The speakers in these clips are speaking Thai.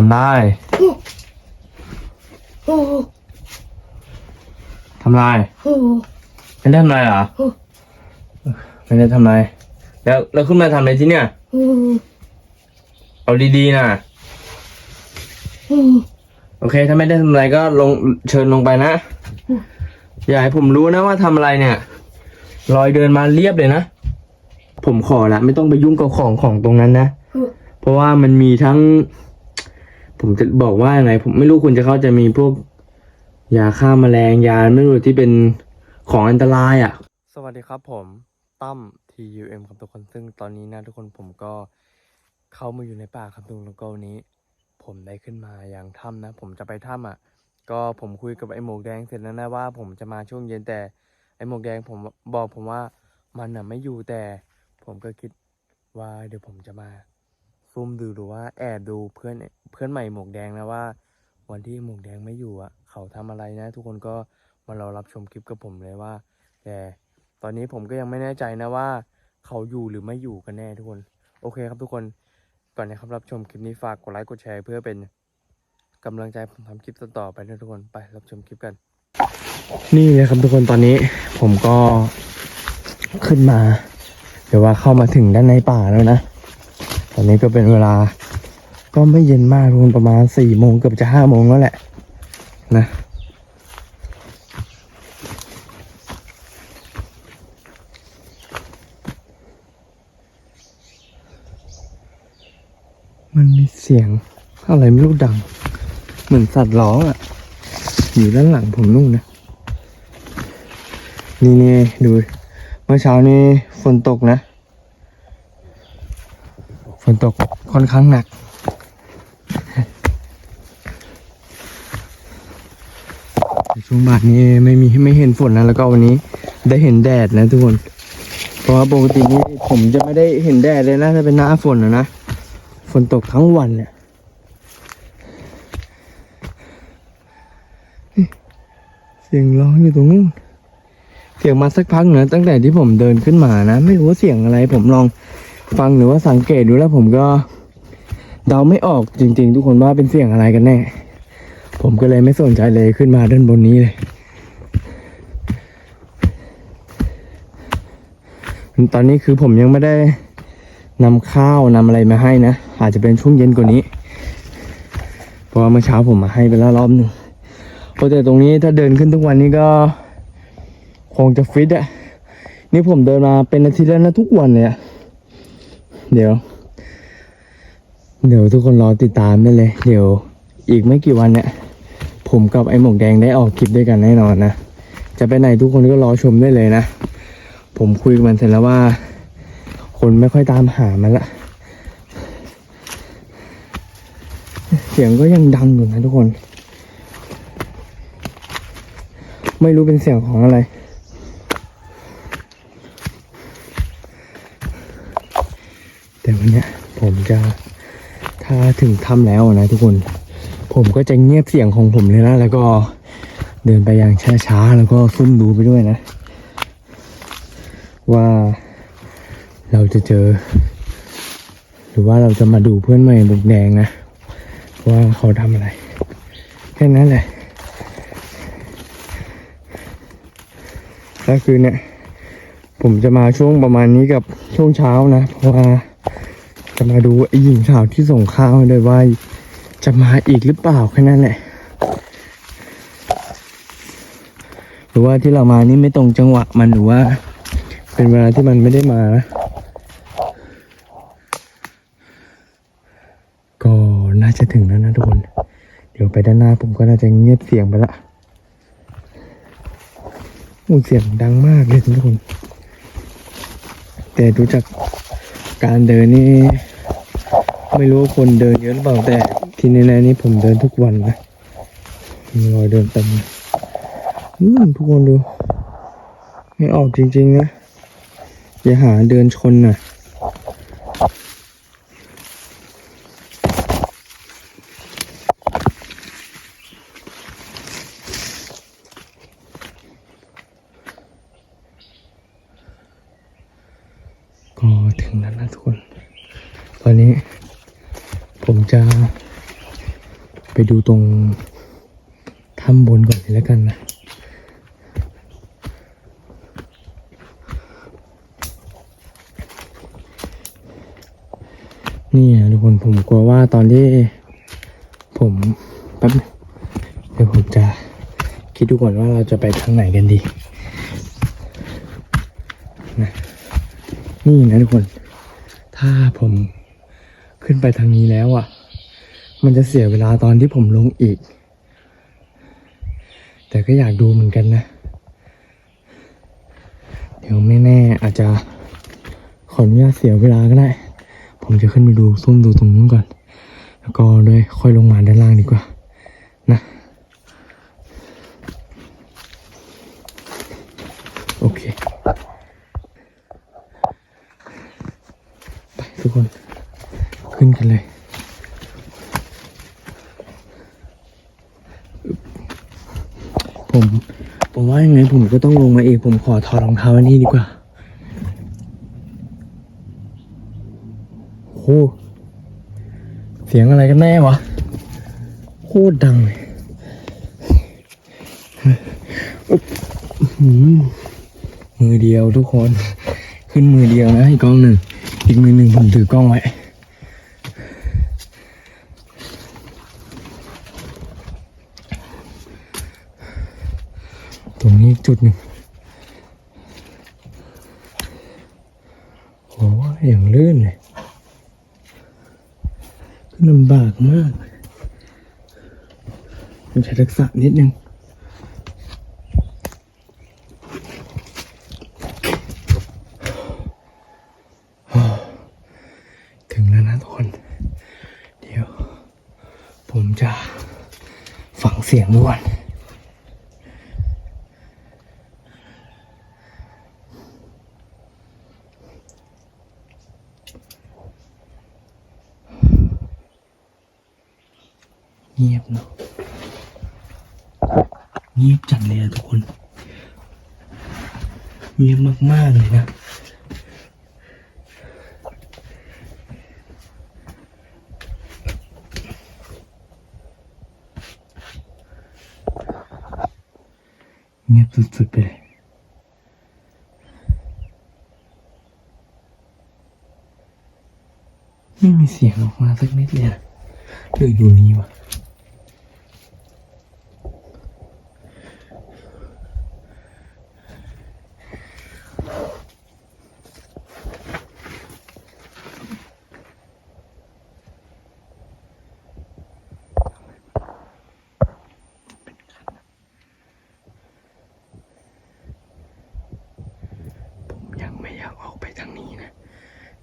ทำได้ทำไรไม่ได้ทำไรเหรอไม่ได้ทำไรแล้วแล้วขึ้นมาทำอะไรที่เนี่ยเอาดีๆนะโอเค ถ้าไม่ได้ทำอะไรก็ลงเชิญลงไปนะ อย่าให้ผมรู้นะว่าทำอะไรเนี่ยลอยเดินมาเรียบเลยนะ ผมขอละไม่ต้องไปยุ่งกับของของตรงนั้นนะ เพราะว่ามันมีทั้ง ผมจะบอกว่ายังไง ผมไม่รู้คุณจะเข้าใจมีพวกยาฆ่าแมลงยาไม่รู้ที่เป็นของอันตรายอะ สวัสดีครับผมตั้ม TUM ครับทุกคนซึ่งตอนนี้นะทุกคนผมก็เข้ามาอยู่ในป่าครับทุกคนแล้วก็วันนี้ ผมได้ขึ้นมาอย่างถ้ำนะ ผมจะไปถ้ำอะ ก็ผมคุยกับไอ้หมวกแดงเสร็จแล้วนะว่า ผมจะมาช่วงเย็นแต่ไอ้หมวกแดงผมบอกผมว่ามันอะไม่อยู่แต่ ผมก็คิดว่าเดี๋ยวผมจะมา ซุ่มดูหรือว่าแอบดูเพื่อนเพื่อนใหม่หมวกแดงนะว่า วันที่หมวกแดงไม่อยู่อะ เขาทำอะไรนะ ทุกคนก็มารอรับชมคลิปกับผมเลยว่า แต่ตอนนี้ผมก็ยังไม่แน่ใจนะว่า เขาอยู่หรือไม่อยู่กันแน่ทุกคน โอเคครับทุกคนก่อนนะครับรับชมคลิปนี้ฝากกดไลค์กดแชร์เพื่อเป็นกำลังใจผมทำคลิปต่อไปนะทุกคนไปรับชมคลิปกัน นี่เลยครับทุกคนตอนนี้ผมก็ขึ้นมา เดี๋ยวว่าเข้ามาถึงด้านในป่าแล้วนะ อนนี้ก็เป็นเวลา ก็ไม่เย็นมากทุนประมาณสี่โมงเกือบจะห้าโมงแล้วแหละ นะมันมีเสียงอะไรไม่รู้ดัง เหมือนสัตว์ร้องอะ อยู่ด้านหลังผมนู่นนะ นี่นี่ดู เมื่อเช้านี้ฝนตกนะ นตกค่อนข้างหนัก ช่วงบ่ายนี้ไม่มีไม่เห็นฝนนะ แล้วก็วันนี้ได้เห็นแดดนะทุกคน เพราะว่าปกตินี่ผมจะไม่ได้เห็นแดดเลยนะถ้าเป็นหน้าฝนนะนะ ฝนตกทั้งวันเนี่ยเสียงร้องอยู่ตรงนู้นเสียงมาสักพักเนะตั้งแต่ที่ผมเดินขึ้นมานะ ไม่รู้ว่าเสียงอะไรผมลอง ฟังหรือว่าสังเกตดูแล้วผมก็เดาไม่ออกจริง ๆ ทุกคนว่าเป็นเสียงอะไรกันแน่ ผมก็เลยไม่สนใจเลยขึ้นมาด้านบนนี้เลยตอนนี้คือผมยังไม่ได้นำข้าวนำอะไรมาให้นะ อาจจะเป็นช่วงเย็นกว่านี้ เพราะว่าเมื่อเช้าผมมาให้ไปแล้วรอบหนึงโอ้แต่ตรงนี้ถ้าเดินขึ้นทุกวันนี้ก็คงจะฟิตอะนี่ผมเดินมาเป็นอาทิตย์แล้วนะทุกวันเลยอะ เดี๋ยว เดี๋ยวทุกคนรอติดตามได้เลย เดี๋ยวอีกไม่กี่วันเนี่ยผมกับไอ้หมวกแดงได้ออกคลิปด้วยกันแน่นอนนะ จะไปไหนทุกคนก็รอชมได้เลยนะ ผมคุยกับมันเสร็จแล้วว่า คนไม่ค่อยตามหามันละ เสียงก็ยังดังอยู่นะทุกคน ไม่รู้เป็นเสียงของอะไร แต่ วันเนี้ยผมจะถ้าถึงถ้ำแล้วนะทุกคน ผมก็จะเงียบเสียงของผมเลยนะ แล้วก็เดินไปอย่างช้าๆ แล้วก็ซุ่มดูไปด้วยนะ ว่าเราจะเจอ หรือว่าเราจะมาดูเพื่อนใหม่บุกแดงนะ ว่าเขาทำอะไร แค่นั้นแหละแล้วคือเนี่ยผมจะมาช่วงประมาณนี้กับช่วงเช้านะ เพราะว่า จะมาดูไอ้หญิงสาวที่ส่งข้าวด้วยว่าจะมาอีกหรือเปล่าแค่นั้นแหละ หรือว่าที่เรามานี่ไม่ตรงจังหวะมันหรือว่า เป็นเวลาที่มันไม่ได้มานะก็น่าจะถึงแล้วนะทุกคน เดี๋ยวไปด้านหน้าผมก็น่าจะเงียบเสียงไปละโอ้เสียงดังมากเลยทุกคน แต่ดูจากการเดินนี่ ไม่รู้ว่าคนเดินเยอะหรือเปล่าแต่ที่ในนี้ผมเดินทุกวันนะมีรอยเดินเต็มอืมทุกคนดู ไม่ออกจริงๆนะอย่าหาเดินชนน่ะถึงแล้วนะทุกคน ตอนนี้ ผม จะไปดูตรงถ้ำบนก่อนเลยแล้วกันนะนี่นะทุกคนผมกลัวว่าตอนที่ผมแป๊บเดี๋ยวผมจะคิดดูก่อนว่าเราจะไปทางไหนกันดีนะนี่นะทุกคน ถ้าผมขึ้นไปทางนี้แล้วอะ มันจะเสียเวลาตอนที่ผมลงอีก แต่ก็อยากดูเหมือนกันนะ เดี๋ยวไม่แน่อาจจะขออนุญาตเสียเวลาก็ได้ ผมจะขึ้นไปดูซุ่มดูตรงนู้นก่อน แล้วก็ด้วยค่อยลงมาด้านล่างดีกว่า นะโอเค ไปทุกคนขึ้นกันเลย ผมผมว่ายังไงผมก็ต้องลงมาเองผมขอถอดรองเท้าอันนี้ดีกว่าโอ้โหเสียงอะไรกันแน่วะโคตรดังเลยมือเดียวทุกคน ขึ้นมือเดียวนะอีกกล้องหนึ่งอีกมือหนึ่งผมถือกล้องไว้ รงนี้จุดหนึ่งโอ้ยอย่างลื่นเลยลำบากมากต้องใช้ทักษะนิดนึงถึงแล้วนะทุกคน เดี๋ยว ผมจะฟังเสียงดูก่อ เงียบเนาะเงียบจัดเลยอะทุกคน เงียบมาก ๆ เลยนะ เงียบสุด ๆ ไปเลยไม่มีเสียงออกมาสักนิดเลยอะหรืออยู่นี่วะ ผมยังไม่อยากออกไปทางนี้นะ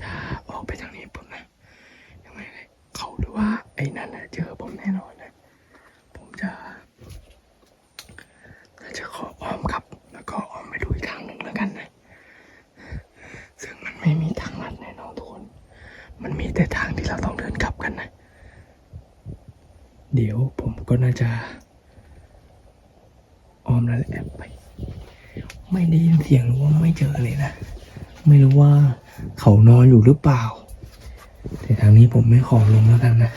ถ้าออกไปทางนี้ปุ๊บนะ ยังไงเลยเขาหรือว่าไอ้นั่นนะเจอผมแน่นอนนะ ผมจะจะขออ้อมกลับ แล้วก็อ้อมไปดูอีกทางหนึ่งแล้วกันนะ ซึ่งมันไม่มีทางลัดแน่นอนทุกคน มันมีแต่ ที่เราต้องเดินกลับกันนะ เดี๋ยวผมก็น่าจะออมแล้วแอบไป ไม่ได้ยินเสียงหรือว่าไม่เจอเลยนะ ไม่รู้ว่าเขานอนอยู่หรือเปล่า แต่ทางนี้ผมไม่ขอลงแล้วกันนะ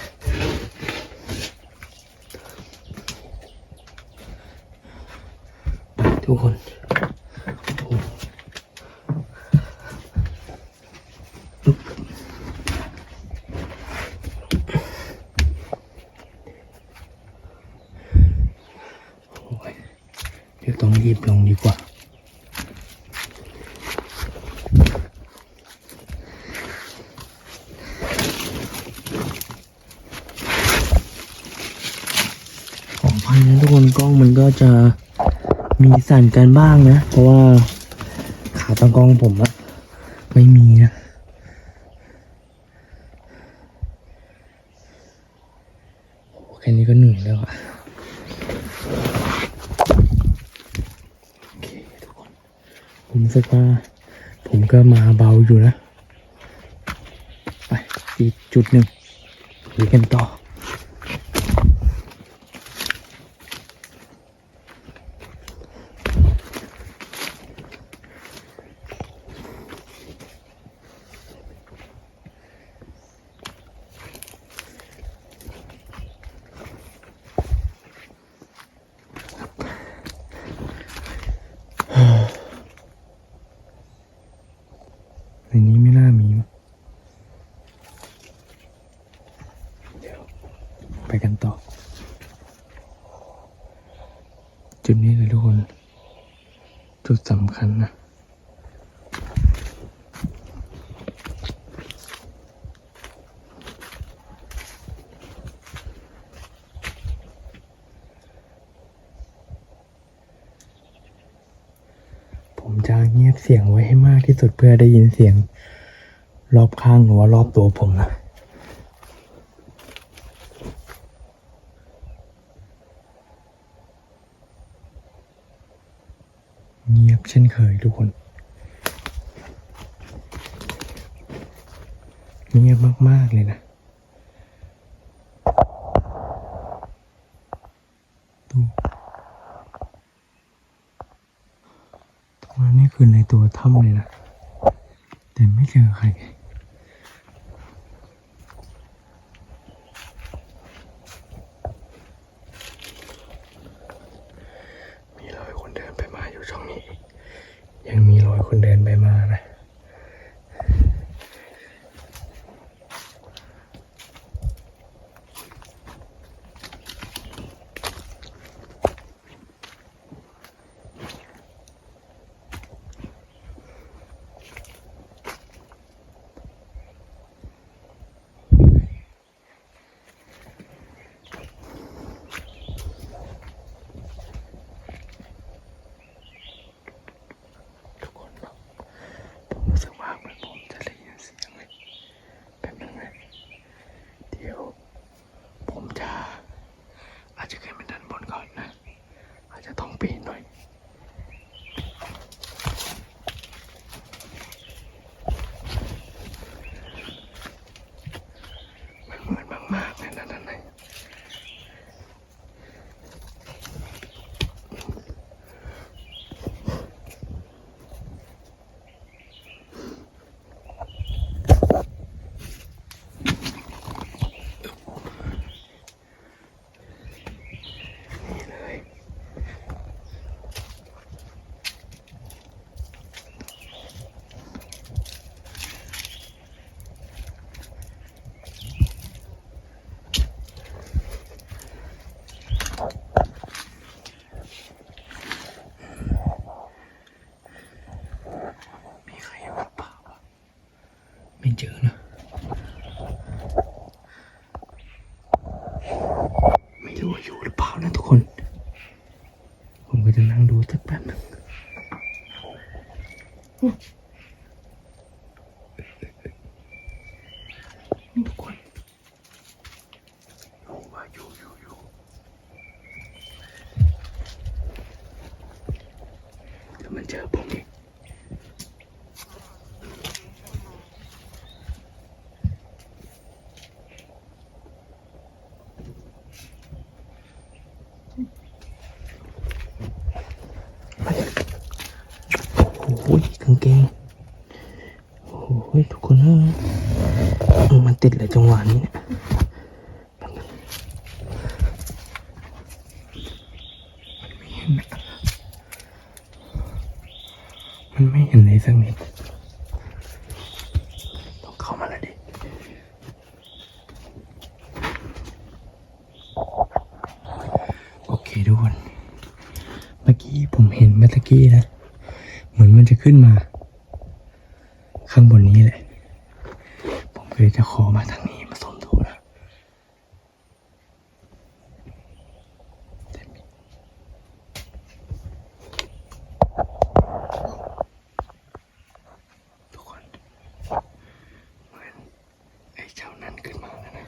ทุกคนโอ้โอ้ยเดี๋ยว ต้องรีบลงดีกว่า ของพันนะทุกคนกล้องมันก็จะมีสั่นกันบ้างนะ เพราะว่าขาตั้งกล้องผมอะไม่มีนะโอ้แค่นี้ก็เหนื่อยแล้วอะโอเคทุกคน ผมรู้สึกว่า ผมก็มาเบา อยู่นะ ไปอีกจุดหนึ่งคุยกันต่อ ไปกันต่อ จุดนี้เลยทุกคน จุดสำคัญนะผมจะเงียบเสียงไว้ให้มากที่สุดเพื่อได้ยินเสียง รอบข้างหรือว่ารอบตัวผมนะ เงียบเช่นเคยทุกคนเงียบมาก ๆ เลยนะตรงนั้นนี่คือในตัวถ้ำเลยนะ แต่ไม่เจอใคร ไม่เจอนะ ไม่รู้ว่าอยู่หรือเปล่านะทุกคน ผมก็จะนั่งดูสักแป๊บหนึงทุกคนรู้ว่าอยู่อยู่อยู่เดี๋ยวมันเจอผมอีกโอ้ยกางเกง โอ้ยทุกคนเอ้ยเออมัน ติดเลยจังหวะนี้เนี่ยมันไม่เห็นเลยสักนิดต้องเข้ามาแล้วดิ โอเคทุกคน เมื่อกี้ผมเห็นเมื่อกี้นะ เหมือนมันจะขึ้นมา ข้างบนนี้แหละ เลยจะขอมาทางนี้มาสมทบนะแต่มีทุกคน เหมือนไอ้เจ้านั้นขึ้นมาแล้วนะ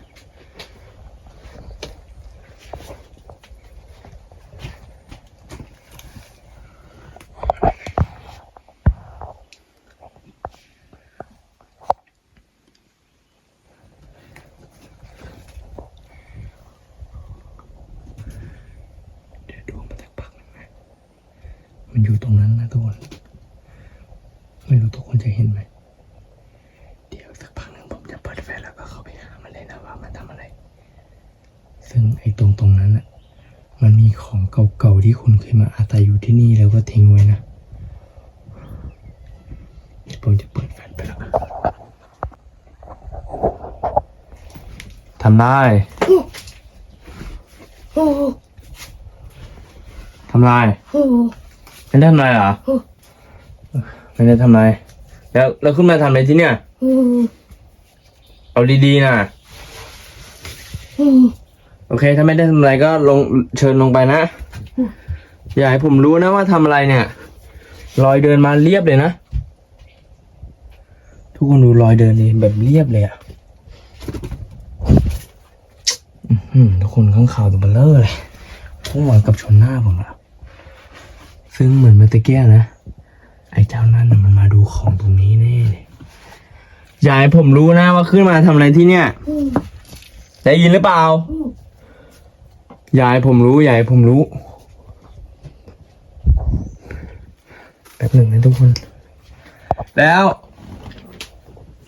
เดี๋ยวดูมาสักพักหนึงนะ มันอยู่ตรงนั้นนะทุกคน ไม่รู้ทุกคนจะเห็นไหม เดี๋ยวสักพักหนึ่งผมจะเปิดไฟแล้วก็เข้าไปหามันเลยนะว่ามันทำอะไร ซึ่งไอ้ตรงตรงนั้นน่ะมันมีของเก่าๆที่คุณเคยมาอาศัยอยู่ที่นี่แล้วก็ทิ้งไว้นะผมจะเปิดแฟลชไปแล้วทำได้ทำลาย ไม่ได้ทำลายเหรอไม่ได้ทำลายแล้วแล้วขึ้นมาทำอะไรที่เนี่ย เอาดีๆนะ โอเค ถ้าไม่ได้ทำอะไรก็ลงเชิญลงไปนะ อย่าให้ผมรู้นะว่าทำอะไรเนี่ย รอยเดินมาเรียบเลยนะ ทุกคนดูรอยเดินนี่แบบเรียบเลยอะอื้อหือทุกคนข้างข่าวตัวเบลเลอร์เลยพุ่งหวังกับชนหน้าผมอะ ซึ่งเหมือนเมื่อตะเกียนะ ไอ้เจ้านั่นมันมาดูของตรงนี้แน่เลยอย่าให้ผมรู้นะว่าขึ้นมาทำอะไรที่เนี่ยได้ยินหรือเปล่าอย่าให้ผมรู้อย่าให้ผมรู้แป๊บหนึ่งนะทุกคน แล้ว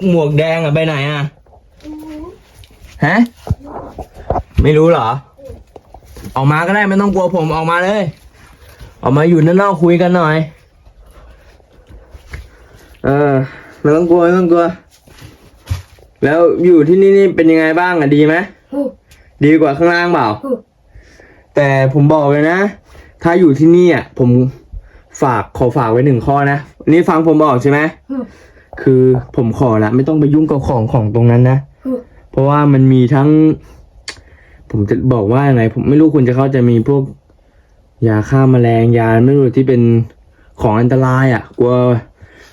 หมวกแดงอะไปไหนอะฮะ ไม่รู้เหรอ ออกมาก็ได้ไม่ต้องกลัวผมออกมาเลย ออกมาอยู่ด้านนอกคุยกันหน่อย เออไม่ต้องกลัวไม่ต้องกลัว แล้วอยู่ที่นี่นี่เป็นยังไงบ้างอะดีไหมดีกว่าข้างล่างเปล่า แต่ผมบอกเลยนะ ถ้าอยู่ที่นี่อะผมฝากขอฝากไว้หนึ่งข้อนะนี่ฟังผมบอกใช่ไหมคือผมขอละไม่ต้องไปยุ่งกับของของตรงนั้นนะเพราะว่ามันมีทั้ง ผมจะบอกว่ายังไง ผมไม่รู้คุณจะเข้าใจมีพวก ยาฆ่าแมลงยาไม่รู้ที่เป็นของอันตรายอะ กลัว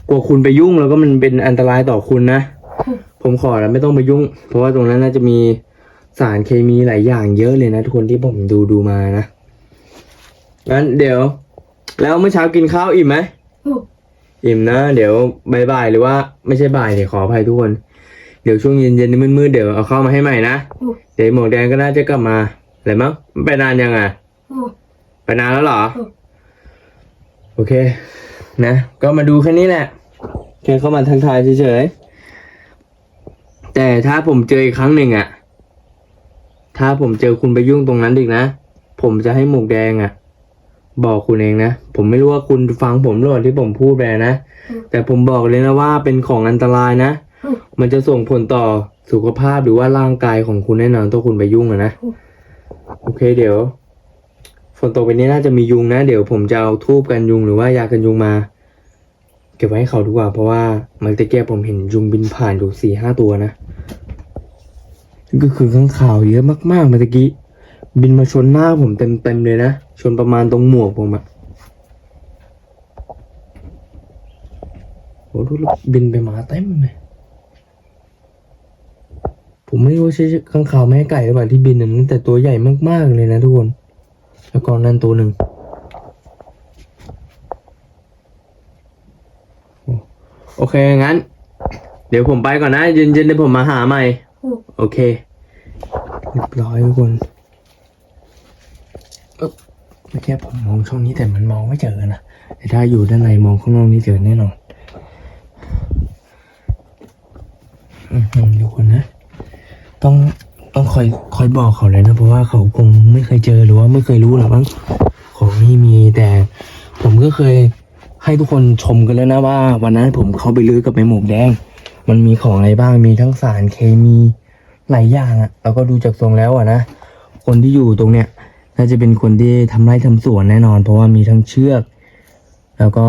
กลัวคุณไปยุ่งแล้วก็มันเป็นอันตรายต่อคุณนะผมขอแล้วไม่ต้องไปยุ่ง เพราะว่าตรงนั้นน่าจะมีสารเคมีหลายอย่างเยอะเลยนะทุกคนที่ผมดูดูมานะงั้นเดี๋ยว แล้วเมื่อเช้ากินข้าวอิ่มไหมอิ่มนะ เดี๋ยวบ่ายๆหรือว่าไม่ใช่บ่ายเดี๋ยวขออภัยทุกคนเดี๋ยวช่วงเย็นๆมืดๆเดี๋ยวเอาเข้าวมาให้ใหม่นะเดี๋ยวหมวกแดงก็น่าจะกลับมาอะไรมั้งไปนานยังอะ ไปนานแล้วเหรอ โอเค นะ ก็มาดูแค่นี้แหละ แค่เข้ามาทักทายเฉยๆ แต่ถ้าผมเจออีกครั้งหนึ่งอะถ้าผมเจอคุณไปยุ่งตรงนั้นอีกนะ ผมจะให้หมวกแดงอะบอกคุณเองนะ ผมไม่รู้ว่าคุณฟังผมหรือเปล่าที่ผมพูดไปนะ แต่ผมบอกเลยนะว่าเป็นของอันตรายนะ มันจะส่งผลต่อสุขภาพหรือว่าร่างกายของคุณแน่นอนถ้าคุณไปยุ่งอะนะ โอเคเดี๋ยว ฝนตกไปนี้น่าจะมียุงนะ เดี๋ยวผมจะเอาทูบกันยุงหรือว่ายากันยุงมา เก็บไว้ให้เขาดีกว่าเพราะว่าเมื่อตะแก้ผมเห็นยุงบินผ่านอยู่สี่ห้าตัวนะก็คือข้างข่าวเยอะมากๆเมื่อกี้ บินมาชนหน้าผมเต็มๆเลยนะ ชนประมาณตรงหมวกผมอะโอ้ดูบินไปมาเต็มเลยผมไม่รู้ใช่ข้างข่าวแม่ไก่หรือเปล่าที่บินนั้นแต่ตัวใหญ่มากๆเลยนะทุกคน แล้วก็นั่นตัวหนึ่งโอเค งั้น เดี๋ยวผมไปก่อนนะเย็นๆเดี๋ยวผมมาหาใหม่ โอเคเรียบร้อยทุกคนเอ๊บเมื่อกี้ผมมองช่องนี้แต่มันมองไม่เจอนะแต่ถ้าอยู่ด้านในมองข้างนอกนี่เจอแน่นอนอือหือทุกคนนะ ต้อง ต้องคอยคอยบอกเขาเลยนะ เพราะว่าเขาคงไม่เคยเจอหรือว่าไม่เคยรู้หรอกมั้งของนี่มีแต่ผมก็เคยให้ทุกคนชมกันแล้วนะว่า วันนั้นผมเข้าไปลื้อกับไอ้หมวกแดง มันมีของอะไรบ้างมีทั้งสารเคมีหลายอย่างอะแล้วก็ดูจากทรงแล้วอะนะคนที่อยู่ตรงเนี้ยน่าจะเป็นคนที่ทำไร่ทำสวนแน่นอน เพราะว่ามีทั้งเชือก แล้วก็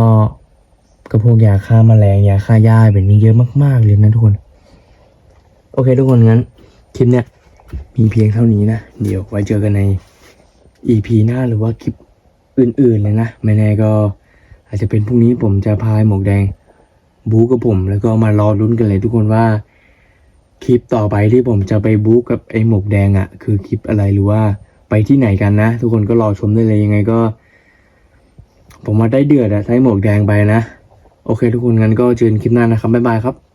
กระพวกยาฆ่าแมลงยาฆ่าหญ้าแบบนี้เยอะมากๆเลยนะทุกคน โอเคทุกคนงั้นคลิปเนี้ย มีเพียงเท่านี้นะ เดี๋ยวไว้เจอกันใน EP หน้าหรือว่าคลิปอื่นๆเลยนะ ไม่แน่ก็อาจจะเป็นพรุ่งนี้ผมจะพายหมวกแดง บู๊กับผม แล้วก็มารอลุ้นกันเลยทุกคนว่า คลิปต่อไปที่ผมจะไปบู๊กับไอ้หมวกแดงอะ่ะ คือคลิปอะไรหรือว่าไปที่ไหนกันนะ ทุกคนก็รอชมได้เลยยังไงก็ ผมว่าได้เดือดอะใช้หมวกแดงไปนะ โอเค ทุกคนงั้นก็เจอกันคลิปหน้านะครับบ๊ายบายครับ